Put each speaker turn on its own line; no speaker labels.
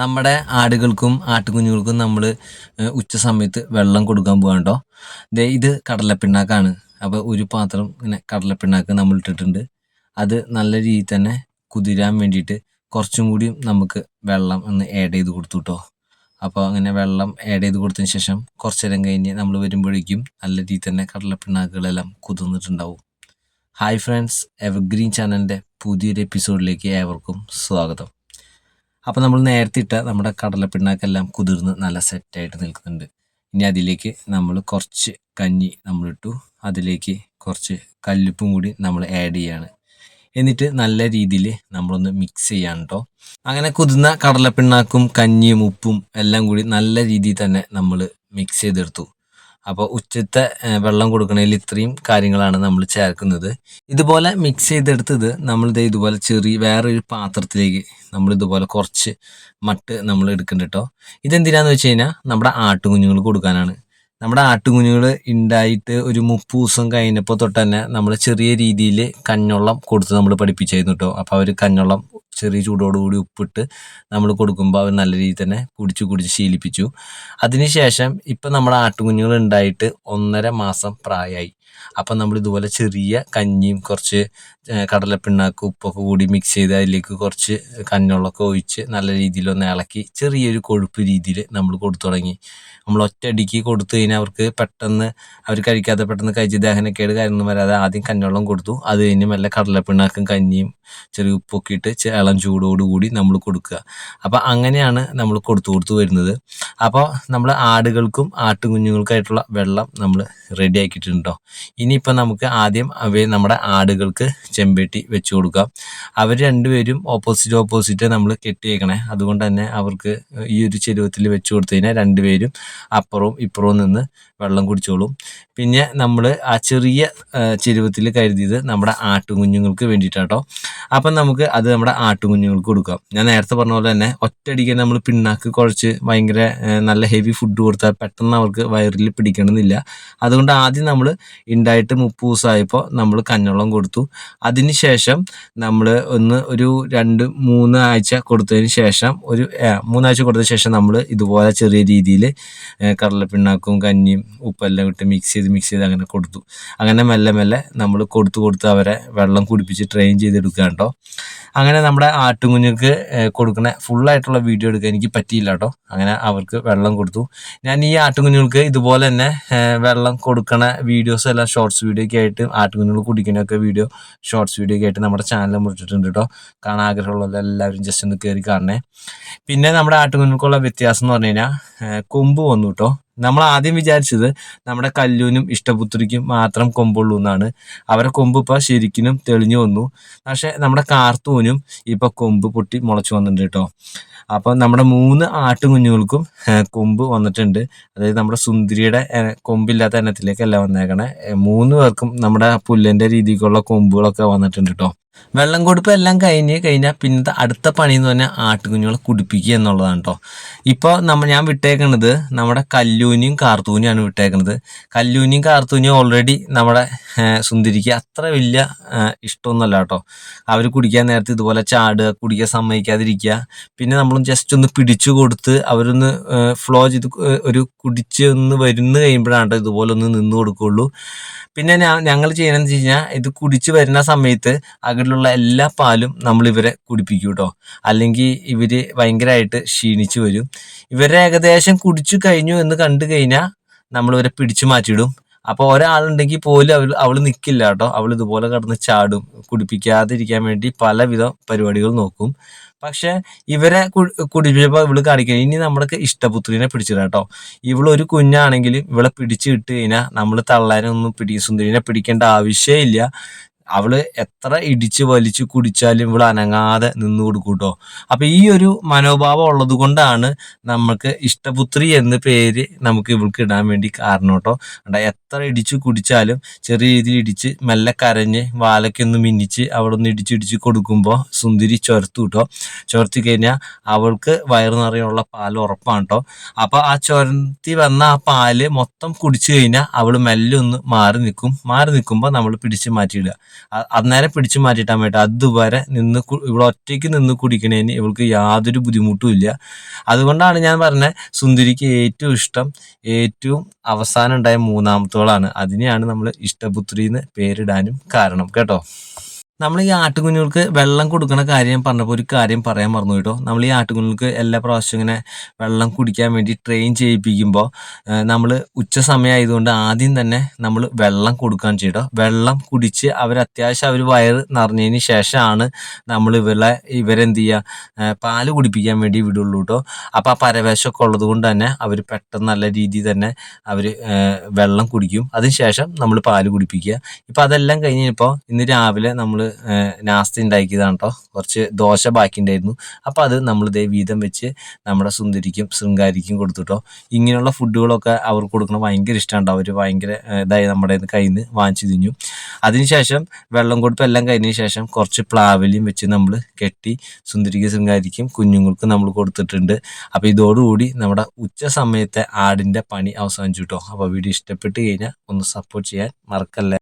നമ്മുടെ ആടുകൾക്കും ആട്ടുകുഞ്ഞുങ്ങൾക്കും നമ്മൾ ഉച്ച സമയത്ത് വെള്ളം കൊടുക്കാൻ പോകണ്ടോ ദേ ഇത് കടലപ്പിണ്ണാക്കാണ്. അപ്പോൾ ഒരു പാത്രം ഇങ്ങനെ കടലപ്പിണ്ണാക്ക് നമ്മൾ ഇട്ടിട്ടുണ്ട്. അത് നല്ല രീതിയിൽ തന്നെ കുതിരാൻ വേണ്ടിയിട്ട് കുറച്ചും കൂടി നമുക്ക് വെള്ളം ഒന്ന് ആഡ് ചെയ്ത് കൊടുത്തു കേട്ടോ അപ്പോൾ അങ്ങനെ വെള്ളം ആഡ് ചെയ്ത് കൊടുത്തതിന് ശേഷം കുറച്ച് നേരം കഴിഞ്ഞ് നമ്മൾ വരുമ്പോഴേക്കും നല്ല രീതിയിൽ തന്നെ കടലപ്പിണ്ണാക്കുകളെല്ലാം കുതിർന്നിട്ടുണ്ടാവും. ഹായ് ഫ്രണ്ട്സ് എവർഗ്രീൻ ചാനലിന്റെ പുതിയൊരു എപ്പിസോഡിലേക്ക് ഏവർക്കും സ്വാഗതം. അപ്പോൾ നമ്മൾ നേരത്തെ ഇട്ട നമ്മുടെ കടലപ്പിണ്ണാക്കെല്ലാം കുതിർന്ന് നല്ല സെറ്റായിട്ട് നിൽക്കുന്നുണ്ട്. ഇനി അതിലേക്ക് നമ്മൾ കുറച്ച് കഞ്ഞി നമ്മളിട്ടു അതിലേക്ക് കുറച്ച് കല്ലുപ്പും കൂടി നമ്മൾ ആഡ് ചെയ്യാണ്. എന്നിട്ട് നല്ല രീതിയിൽ നമ്മളൊന്ന് മിക്സ് ചെയ്യാണ് കേട്ടോ അങ്ങനെ കുതിർന്ന കടലപ്പിണ്ണാക്കും കഞ്ഞിയും ഉപ്പും എല്ലാം കൂടി നല്ല രീതിയിൽ തന്നെ നമ്മൾ മിക്സ് ചെയ്തെടുത്തു. അപ്പോൾ ഉച്ചത്തെ വെള്ളം കൊടുക്കണതിൽ ഇത്രയും കാര്യങ്ങളാണ് നമ്മൾ ചേർക്കുന്നത്. ഇതുപോലെ മിക്സ് ചെയ്തെടുത്തത് നമ്മളിത് ഇതുപോലെ ചെറിയ വേറൊരു പാത്രത്തിലേക്ക് നമ്മൾ ഇതുപോലെ കുറച്ച് മട്ട് നമ്മൾ എടുക്കുന്നുണ്ട് കേട്ടോ ഇതെന്തിനാന്ന് വെച്ച് കഴിഞ്ഞാൽ നമ്മുടെ ആട്ടുകുഞ്ഞുങ്ങൾ കൊടുക്കാനാണ്. നമ്മുടെ ആട്ടുകുഞ്ഞുങ്ങൾ ഉണ്ടായിട്ട് ഒരു മുപ്പത് ദിവസം കഴിഞ്ഞപ്പോൾ തൊട്ട് തന്നെ നമ്മൾ ചെറിയ രീതിയിൽ കഞ്ഞുള്ളം കൊടുത്ത് നമ്മൾ പഠിപ്പിച്ചായിരുന്നു കേട്ടോ അപ്പോൾ അവർ കഞ്ഞുള്ളം ചെറിയ ചൂടോടുകൂടി ഉപ്പിട്ട് നമ്മൾ കൊടുക്കുമ്പോൾ അവർ നല്ല രീതിയിൽ തന്നെ കുടിച്ച് കുടിച്ച് ശീലിപ്പിച്ചു. അതിനുശേഷം ഇപ്പം നമ്മുടെ ആട്ടുകുഞ്ഞുങ്ങൾ ഉണ്ടായിട്ട് ഒന്നര മാസം പ്രായമായി അപ്പം നമ്മൾ ഇതുപോലെ ചെറിയ കഞ്ഞിയും കുറച്ച് കടലപ്പിണ്ണാക്ക് ഉപ്പൊക്കെ കൂടി മിക്സ് ചെയ്ത് അതിലേക്ക് കുറച്ച് കഞ്ഞുള്ളൊക്കെ ഒഴിച്ച് നല്ല രീതിയിലൊന്ന് ഇളക്കി ചെറിയൊരു കൊഴുപ്പ് രീതിയിൽ നമ്മൾ കൊടുത്തു തുടങ്ങി. നമ്മൾ ഒറ്റയടിക്ക് കൊടുത്തു കഴിഞ്ഞാൽ അവർക്ക് പെട്ടെന്ന് അവർ കഴിക്കാതെ പെട്ടെന്ന് കഴിച്ച് ദഹനക്കേട് കാര്യമൊന്നും വരാതെ ആദ്യം കഞ്ഞവെള്ളം കൊടുത്തു. അത് കഴിഞ്ഞ് മെല്ലെ കടലപ്പിണ്ണാക്കും കഞ്ഞിയും ചെറിയ ഉപ്പൊക്കെ ഇട്ട് ഇളം ചൂടോടുകൂടി നമ്മൾ കൊടുക്കുക. അപ്പോൾ അങ്ങനെയാണ് നമ്മൾ കൊടുത്തു കൊടുത്തു വരുന്നത്. അപ്പോൾ നമ്മൾ ആടുകൾക്കും ആട്ടുകുഞ്ഞുങ്ങൾക്കായിട്ടുള്ള വെള്ളം നമ്മൾ റെഡി ആക്കിയിട്ടുണ്ടോ ഇനിയിപ്പോൾ നമുക്ക് ആദ്യം അവയെ നമ്മുടെ ആടുകൾക്ക് ചെമ്പേട്ടി വെച്ച് കൊടുക്കാം. അവർ രണ്ടുപേരും ഓപ്പോസിറ്റ് ഓപ്പോസിറ്റ് നമ്മൾ കെട്ടിയേക്കണേ. അതുകൊണ്ട് തന്നെ അവർക്ക് ഈ ഒരു ചെരുവത്തിൽ വെച്ച് കൊടുത്തു കഴിഞ്ഞാൽ രണ്ടുപേരും അപ്പുറവും ഇപ്പുറവും നിന്ന് വെള്ളം കുടിച്ചോളും. പിന്നെ നമ്മൾ ആ ചെറിയ ചെരുവത്തിൽ കരുതിയത് നമ്മുടെ ആട്ടുകുഞ്ഞുങ്ങൾക്ക് വേണ്ടിയിട്ടാട്ടോ. അപ്പം നമുക്ക് അത് നമ്മുടെ ആട്ടുകുഞ്ഞുങ്ങൾക്ക് കൊടുക്കാം. ഞാൻ നേരത്തെ പറഞ്ഞ പോലെ തന്നെ ഒറ്റയടിക്ക് നമ്മൾ പിണ്ണാക്ക് കുഴച്ച് ഭയങ്കര നല്ല ഹെവി ഫുഡ് കൊടുത്താൽ പെട്ടെന്ന് അവർക്ക് വയറിൽ പിടിക്കണമെന്നില്ല. അതുകൊണ്ട് ആദ്യം നമ്മൾ ഉണ്ടായിട്ട് മുപ്പത് ദിവസമായപ്പോൾ നമ്മൾ കഞ്ഞവെള്ളം കൊടുത്തു അതിനുശേഷം നമ്മൾ ഒന്ന് ഒരു രണ്ട് മൂന്ന് ആഴ്ച കൊടുത്തതിന് ശേഷം ഒരു മൂന്നാഴ്ച കൊടുത്തതിന് ശേഷം നമ്മൾ ഇതുപോലെ ചെറിയ രീതിയിൽ കടലപ്പിണ്ണാക്കും കഞ്ഞിയും ഉപ്പെല്ലാം ഇട്ട് മിക്സ് ചെയ്ത് മിക്സ് ചെയ്ത് അങ്ങനെ കൊടുത്തു. അങ്ങനെ മെല്ലെ മെല്ലെ നമ്മൾ കൊടുത്തു കൊടുത്ത് അവരെ വെള്ളം കുടിപ്പിച്ച് ട്രെയിൻ ചെയ്തെടുക്കുക കേട്ടോ അങ്ങനെ നമ്മുടെ ആട്ടുകുഞ്ഞുങ്ങൾക്ക് കൊടുക്കുന്ന ഫുള്ളായിട്ടുള്ള വീഡിയോ എടുക്കാൻ എനിക്ക് പറ്റിയില്ല കേട്ടോ അങ്ങനെ അവർക്ക് വെള്ളം കൊടുത്തു. ഞാൻ ഈ ആട്ടുകുഞ്ഞുങ്ങൾക്ക് ഇതുപോലെ തന്നെ വെള്ളം കൊടുക്കണ വീഡിയോസ് എല്ലാം ഷോർട്സ് വീഡിയോ ഒക്കെ ആയിട്ട് ആട്ടുകുഞ്ഞുങ്ങൾ കുടിക്കുന്നൊക്കെ വീഡിയോ ഷോർട്സ് വീഡിയോ ഒക്കെ ആയിട്ട് നമ്മുടെ ചാനലിൽ മുറിച്ചിട്ടുണ്ട് കേട്ടോ കാണാൻ ആഗ്രഹമുള്ള എല്ലാവരും ജസ്റ്റ് ഒന്ന് കയറി കാണണേ. പിന്നെ നമ്മുടെ ആട്ടുകുഞ്ഞുങ്ങൾക്കുള്ള വ്യത്യാസം എന്ന് പറഞ്ഞു കഴിഞ്ഞാൽ കൊമ്പ് വന്നു കേട്ടോ നമ്മൾ ആദ്യം വിചാരിച്ചത് നമ്മുടെ കല്ലൂനും ഇഷ്ടപുത്രിക്കും മാത്രം കൊമ്പുള്ളൂ എന്നാണ്. അവരെ കൊമ്പ് ഇപ്പോൾ ശരിക്കും തെളിഞ്ഞു വന്നു. പക്ഷേ നമ്മുടെ കാർത്തൂനും ഇപ്പോൾ കൊമ്പ് പൊട്ടി മുളച്ചു വന്നിട്ടുണ്ട് കേട്ടോ. അപ്പോൾ നമ്മുടെ മൂന്ന് ആട്ടുകുഞ്ഞുങ്ങൾക്കും കൊമ്പ് വന്നിട്ടുണ്ട്. അതായത് നമ്മുടെ സുന്ദരിയുടെ കൊമ്പില്ലാത്ത എണ്ണത്തിലേക്കല്ല വന്നേക്കണേ. മൂന്ന് പേർക്കും നമ്മുടെ പുല്ലിന്റെ രീതിക്കുള്ള കൊമ്പുകളൊക്കെ വന്നിട്ടുണ്ട് കേട്ടോ. വെള്ളം കൊടുപ്പ് എല്ലാം കഴിഞ്ഞ് കഴിഞ്ഞാൽ പിന്നത്തെ അടുത്ത പണി എന്ന് പറഞ്ഞാൽ ആട്ടുകുഞ്ഞുങ്ങളെ കുടിപ്പിക്കുക എന്നുള്ളതാണ് കേട്ടോ ഇപ്പോൾ നമ്മൾ ഞാൻ വിട്ടേക്കണത് നമ്മുടെ കല്ലൂനിയും കാർത്തൂനിയാണ് വിട്ടേക്കണത്. കല്ലൂനിയും കാർത്തൂനിയും ഓൾറെഡി നമ്മുടെ സുന്ദരിക്ക് അത്ര വലിയ ഇഷ്ടമൊന്നുമല്ല കേട്ടോ അവർ കുടിക്കാൻ നേരത്തെ ഇതുപോലെ ചാടുക കുടിക്കാൻ സമ്മതിക്കാതിരിക്കുക. പിന്നെ നമ്മൾ ജസ്റ്റ് ഒന്ന് പിടിച്ചു കൊടുത്ത് അവരൊന്ന് ഫ്ലോ ചെയ്ത് ഒരു കുടിച്ച് ഒന്ന് വരുന്നു കഴിയുമ്പോഴാണ് ഇതുപോലെ ഒന്ന് നിന്ന് കൊടുക്കുകയുള്ളൂ പിന്നെ ഞങ്ങൾ ചെയ്യണമെന്ന് വെച്ച് കഴിഞ്ഞാൽ ഇത് കുടിച്ചു വരുന്ന സമയത്ത് അകലുള്ള എല്ലാ പാലും നമ്മൾ ഇവരെ കുടിപ്പിക്കും കേട്ടോ അല്ലെങ്കിൽ ഇവർ ഭയങ്കരമായിട്ട് ക്ഷീണിച്ചു വരും. ഇവരെ ഏകദേശം കുടിച്ചു കഴിഞ്ഞു എന്ന് കണ്ടു കഴിഞ്ഞാൽ നമ്മൾ ഇവരെ പിടിച്ചു മാറ്റിയിടും. അപ്പോൾ ഒരാളുണ്ടെങ്കിൽ പോലും അവൾ അവൾ നിൽക്കില്ല കേട്ടോ. അവൾ ഇതുപോലെ കിടന്ന് ചാടും കുടിപ്പിക്കാതിരിക്കാൻ വേണ്ടി പലവിധ പരിപാടികൾ നോക്കും. പക്ഷെ ഇവരെ കുടിപ്പിച്ചപ്പോൾ ഇവൾ കാണിക്കണം ഇനി നമ്മുടെ ഇഷ്ടപുത്രിനെ പിടിച്ചിടാം കേട്ടോ. ഇവളൊരു കുഞ്ഞാണെങ്കിൽ ഇവളെ പിടിച്ചു കിട്ടുകഴിഞ്ഞാൽ കഴിഞ്ഞാൽ നമ്മൾ തള്ളാനൊന്നും പിടി സുന്ദരിനെ പിടിക്കേണ്ട ആവശ്യമില്ല അവൾ എത്ര ഇടിച്ച് വലിച്ചു കുടിച്ചാലും ഇവൾ അനങ്ങാതെ നിന്ന് കൊടുക്കും കേട്ടോ അപ്പൊ ഈ ഒരു മനോഭാവം ഉള്ളത് കൊണ്ടാണ് നമുക്ക് ഇഷ്ടപുത്രി എന്ന പേര് നമുക്ക് ഇവൾക്ക് ഇടാൻ വേണ്ടി കാരണം കേട്ടോ. എത്ര ഇടിച്ച് കുടിച്ചാലും ചെറിയ രീതിയിൽ ഇടിച്ച് മെല്ലെ കരഞ്ഞ് വാലക്കൊന്ന് മിന്നിച്ച് അവളൊന്ന് ഇടിച്ചിടിച്ച് കൊടുക്കുമ്പോൾ സുന്ദരി ചൊരത്തു കേട്ടോ. ചൊരത്തി കഴിഞ്ഞാൽ അവൾക്ക് വയറു നിറയുള്ള പാൽ ഉറപ്പാണ് കേട്ടോ. അപ്പൊ ആ ചൊരത്തി വന്ന ആ പാൽ മൊത്തം കുടിച്ചു കഴിഞ്ഞാൽ അവൾ മെല്ലെ ഒന്ന് മാറി നിൽക്കും. മാറി നിൽക്കുമ്പോൾ നമ്മൾ പിടിച്ച് മാറ്റിയിടുക. അന്നേരം പിടിച്ചു മാറ്റിയിട്ടാൻ വേണ്ടി അതുവരെ നിന്ന് ഇവിടെ ഒറ്റയ്ക്ക് നിന്ന് കുടിക്കണേന് ഇവൾക്ക് യാതൊരു ബുദ്ധിമുട്ടും ഇല്ല. അതുകൊണ്ടാണ് ഞാൻ പറഞ്ഞത് സുന്ദരിക്ക് ഏറ്റവും ഇഷ്ടം ഏറ്റവും അവസാനം ഉണ്ടായ മൂന്നാമത്തോളാണ്. അതിനെയാണ് നമ്മൾ ഇഷ്ടപുത്രി എന്ന് പേരിടാനും കാരണം. കേട്ടോ? നമ്മൾ ഈ ആട്ടുകുഞ്ഞുങ്ങൾക്ക് വെള്ളം കൊടുക്കുന്ന കാര്യം പറഞ്ഞപ്പോൾ ഒരു കാര്യം പറയാൻ മറന്നു കേട്ടോ. നമ്മൾ ഈ ആട്ടുകുഞ്ഞുങ്ങൾക്ക് എല്ലാ പ്രാവശ്യവും ഇങ്ങനെ വെള്ളം കുടിക്കാൻ വേണ്ടി ട്രെയിൻ ചെയ്യിപ്പിക്കുമ്പോൾ നമ്മൾ ഉച്ച സമയമായതുകൊണ്ട് ആദ്യം തന്നെ നമ്മൾ വെള്ളം കൊടുക്കാൻ ചെയ്യട്ടോ വെള്ളം കുടിച്ച് അവർ അത്യാവശ്യം അവർ വയറ് നിറഞ്ഞതിന് ശേഷമാണ് നമ്മൾ ഇവരെ ഇവരെന്ത് ചെയ്യുക പാൽ കുടിപ്പിക്കാൻ വേണ്ടി വിടുള്ളൂ കേട്ടോ. അപ്പോൾ ആ പരവേശമൊക്കെ ഉള്ളത് കൊണ്ട് തന്നെ അവർ പെട്ടെന്ന് നല്ല രീതിയിൽ തന്നെ അവർ വെള്ളം കുടിക്കും. അതിനുശേഷം നമ്മൾ പാൽ കുടിപ്പിക്കുക. ഇപ്പം അതെല്ലാം കഴിഞ്ഞപ്പോൾ ഇന്ന് രാവിലെ നമ്മൾ നാസ്തി ഉണ്ടാക്കിയതാണ് കേട്ടോ കുറച്ച് ദോശ ബാക്കി ഉണ്ടായിരുന്നു അപ്പോൾ അത് നമ്മൾ ഇതേ വീതം വെച്ച് നമ്മുടെ സുന്ദരിക്കും ശൃംഗാരിക്കും കൊടുത്തു കേട്ടോ ഇങ്ങനെയുള്ള ഫുഡുകളൊക്കെ അവർക്ക് കൊടുക്കണം ഭയങ്കര ഇഷ്ടമുണ്ട് അവർ ഭയങ്കര ഇതായി നമ്മുടെ കയ്യിൽ നിന്ന് വാങ്ങിച്ചു തിഞ്ഞു അതിനുശേഷം വെള്ളം കൊടുപ്പ് എല്ലാം കഴിഞ്ഞതിന് ശേഷം കുറച്ച് പ്ലാവലിയും വെച്ച് നമ്മൾ കെട്ടി സുന്ദരിക്കും ശൃംഗാരിക്കും കുഞ്ഞുങ്ങൾക്കും നമ്മൾ കൊടുത്തിട്ടുണ്ട്. അപ്പോൾ ഇതോടുകൂടി നമ്മുടെ ഉച്ച സമയത്തെ ആടിന്റെ പണി അവസാനിച്ചു കേട്ടോ അപ്പോൾ വീഡിയോ ഇഷ്ടപ്പെട്ട് കഴിഞ്ഞാൽ ഒന്ന് സപ്പോർട്ട് ചെയ്യാൻ മറക്കല്ലേ.